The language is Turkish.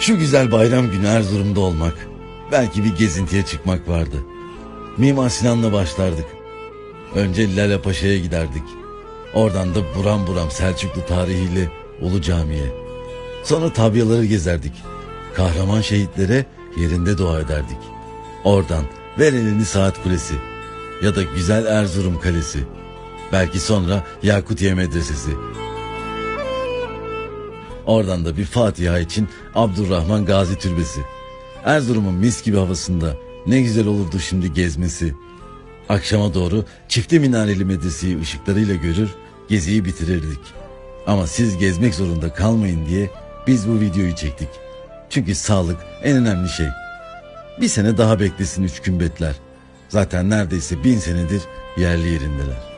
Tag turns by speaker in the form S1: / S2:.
S1: Şu güzel bayram günü Erzurum'da olmak, belki bir gezintiye çıkmak vardı. Mimar Sinan'la başlardık. Önce Lale Paşa'ya giderdik. Oradan da buram buram Selçuklu tarihiyle Ulu Cami'ye. Sonra tabyaları gezerdik. Kahraman şehitlere yerinde dua ederdik. Oradan ver elini saat kulesi ya da güzel Erzurum kalesi. Belki sonra Yakutiye Medresesi. Oradan da bir Fatiha için Abdurrahman Gazi Türbesi. Erzurum'un mis gibi havasında ne güzel olurdu şimdi gezmesi. Akşama doğru çifte minareli medreseyi ışıklarıyla görür, geziyi bitirirdik. Ama siz gezmek zorunda kalmayın diye biz bu videoyu çektik. Çünkü sağlık en önemli şey. Bir sene daha beklesin üç kümbetler. Zaten neredeyse bin senedir yerli yerindeler.